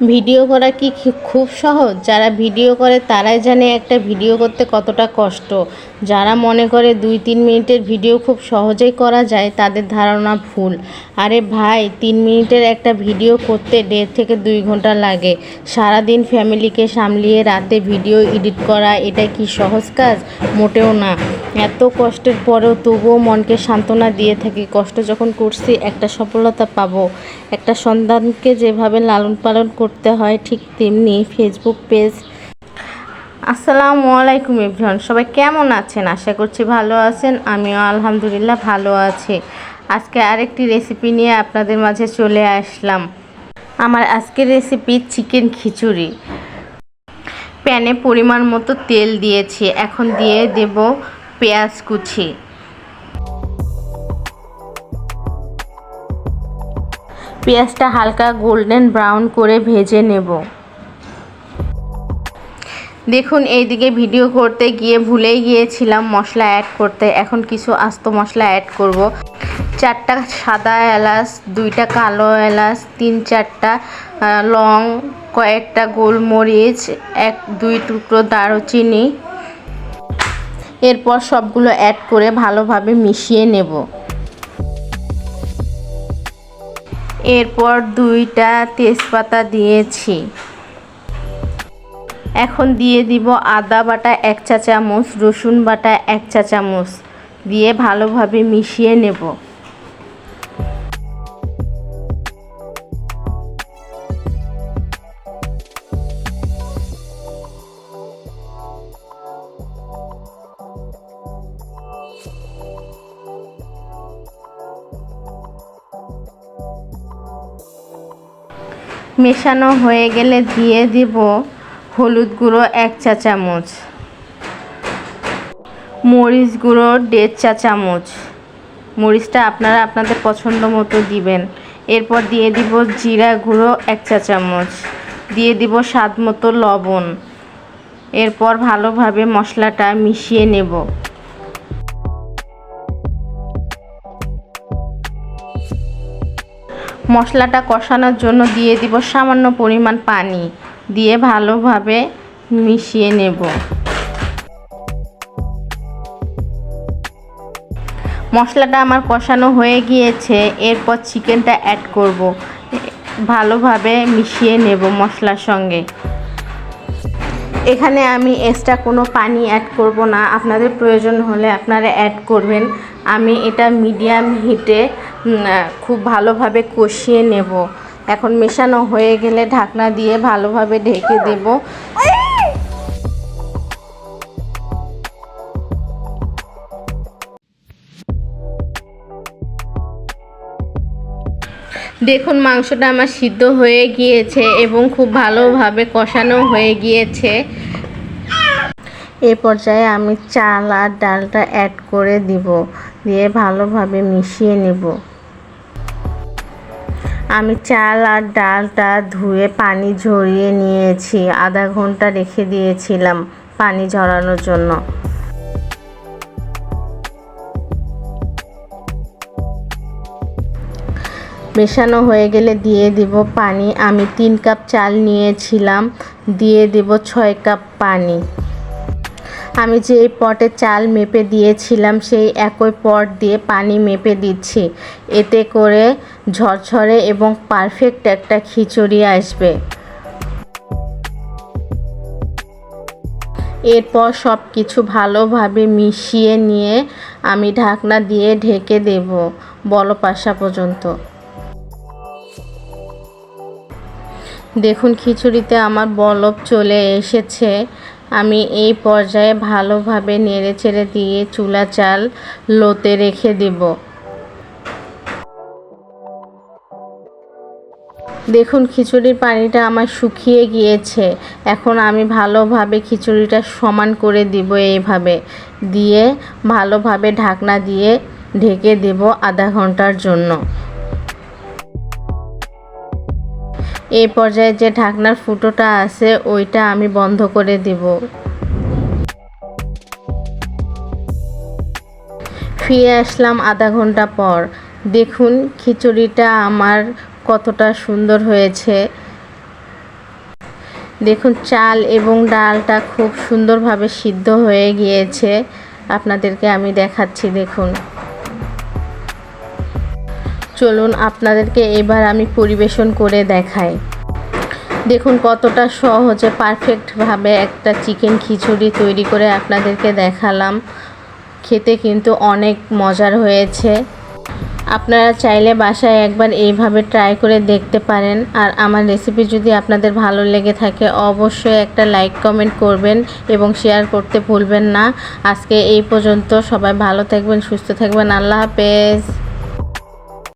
Video করা কি খুব সহজ? যারা ভিডিও করে তারাই জানে একটা ভিডিও করতে কতটা কষ্ট। যারা মনে করে দুই তিন মিনিটের ভিডিও খুব সহজেই করা যায় তাদের ধারণা ভুল। আরে ভাই, তিন মিনিটের একটা ভিডিও করতে দেড় থেকে দুই ঘণ্টা লাগে। সারাদিন ফ্যামিলিকে সামলিয়ে রাতে ভিডিও এডিট করা, এটা কি সহজ কাজ? মোটেও না। এত কষ্টের পরেও তবুও মনকে সান্ত্বনা দিয়ে থাকি। কষ্ট যখন করছি, একটা সফলতা পাবো। একটা সন্তানকে যেভাবে লালন পালন করতে হয়, ঠিক তেমনি ফেসবুক পেজ আসসালামু আলাইকুম এভরিওয়ান, সবাই কেমন আছেন? আশা করছি ভালো আছেন, আমিও আলহামদুলিল্লাহ ভালো আছি। আজকে আরেকটি রেসিপি নিয়ে আপনাদের মাঝে চলে আসলাম। আমার আজকের রেসিপি চিকেন খিচুড়ি। প্যানে পরিমাণ মতো তেল দিয়েছি, এখন দিয়ে দেব পেঁয়াজ কুচি। পেঁয়াজটা হালকা গোল্ডেন ব্রাউন করে ভেজে নেব। দেখুন, এইদিকে ভিডিও করতে গিয়ে ভুলেই গিয়েছিলাম মশলা অ্যাড করতে। এখন কিছু আস্ত মশলা অ্যাড করব। চারটা সাদা এলাচ, দুইটা কালো এলাচ, তিন চারটা লং, কয়েকটা গোলমরিচ, এক, দুই টুকরো দারুচিনি। এরপর সবগুলো অ্যাড করে ভালোভাবে মিশিয়ে নেব। এরপর দুইটা তেজপাতা দিয়েছি। এখন দিয়ে দিব আদা বাটা এক চা চামচ, রসুন বাটা এক চা চামচ, দিয়ে ভালোভাবে মিশিয়ে নেব। মেশানো হয়ে গেলে দিয়ে দিব হলুদ গুঁড়ো এক চা চামচ। মরিচ গুঁড়ো দেড় চা চামচ। মরিচটা আপনারা আপনাদের পছন্দ মতো দিবেন। এরপর দিয়ে দিব জিরা গুঁড়ো এক চা চামচ। দিয়ে দিব স্বাদ মতো লবণ। এরপর ভালোভাবে মশলাটা মিশিয়ে নেব। মশলাটা কষানোর জন্য দিয়ে দিব সামান্য পরিমাণ পানি। দিয়ে ভালোভাবে মিশিয়ে নেব। মশলাটা আমার কষানো হয়ে গিয়েছে, এরপর চিকেনটা অ্যাড করব। ভালোভাবে মিশিয়ে নেব মশলার সঙ্গে। এখানে আমি এক্সট্রা কোনো পানি অ্যাড করব না, আপনাদের প্রয়োজন হলে আপনারা অ্যাড করবেন। আমি এটা মিডিয়াম হিটে খুব ভালোভাবে কষিয়ে নেব। এখন মেশানো হয়ে গেলে ঢাকনা দিয়ে ভালোভাবে ঢেকে দেব। দেখুন, মাংসটা আমার সিদ্ধ হয়ে গিয়েছে এবং খুব ভালোভাবে কষানো হয়ে গিয়েছে। এই পর্যায়ে আমি চাল আর ডালটা অ্যাড করে দিব, দিয়ে ভালোভাবে মিশিয়ে নেব। আমি চাল আর ডালটা ধুয়ে পানি ঝরিয়ে নিয়েছি, আধা ঘণ্টা রেখে দিয়েছিলাম পানি ঝরানোর জন্য। মেশানো হয়ে গেলে দিয়ে দিব পানি। আমি তিন কাপ চাল নিয়েছিলাম, দিয়ে দেব ছয় কাপ পানি। আমি যে পটে চাল মেপে দিয়েছিলাম, সেই একই পট দিয়ে পানি মেপে দিচ্ছি। এতে করে ঝরঝরে এবং পারফেক্ট একটা খিচুড়ি আসবে। এরপর সব কিছু ভালোভাবে মিশিয়ে নিয়ে আমি ঢাকনা দিয়ে ঢেকে দেব বলপ আসা পর্যন্ত। দেখুন, খিচুড়িতে আমার বলব চলে এসেছে। আমি এই পর্যায়ে ভালোভাবে নেড়ে চেড়ে দিয়ে চুলা চাল লোতে রেখে দেব। দেখুন, খিচুড়ির পানিটা আমার শুকিয়ে গিয়েছে। এখন আমি ভালোভাবে খিচুড়িটা সমান করে দিব এইভাবে। দিয়ে ভালোভাবে ঢাকনা দিয়ে ঢেকে দেব আধা ঘণ্টার জন্য। এই পর্যায়ে যে ঢাকনার ফুটোটা আছে, ওইটা আমি বন্ধ করে দিব। ফিরে আসলাম আধা ঘণ্টা পর। দেখুন, খিচুড়িটা আমার কতটা সুন্দর হয়েছে। দেখুন, চাল এবং ডালটা খুব সুন্দরভাবে সিদ্ধ হয়ে গিয়েছে। আপনাদেরকে আমি দেখাচ্ছি, দেখুন। চলুন আপনাদেরকে এবার আমি পরিবেশন করে দেখাই। দেখুন কতটা সহজে পারফেক্টভাবে একটা চিকেন খিচুড়ি তৈরি করে আপনাদেরকে দেখালাম। খেতে কিন্তু অনেক মজার হয়েছে। আপনারা চাইলে বাসায় একবার এইভাবে ট্রাই করে দেখতে পারেন। আর আমার রেসিপি যদি আপনাদের ভালো লেগে থাকে, অবশ্যই একটা লাইক কমেন্ট করবেন এবং শেয়ার করতে ভুলবেন না। আজকে এই পর্যন্ত সবাই ভালো থাকবেন, সুস্থ থাকবেন। আল্লাহ হাফেজ।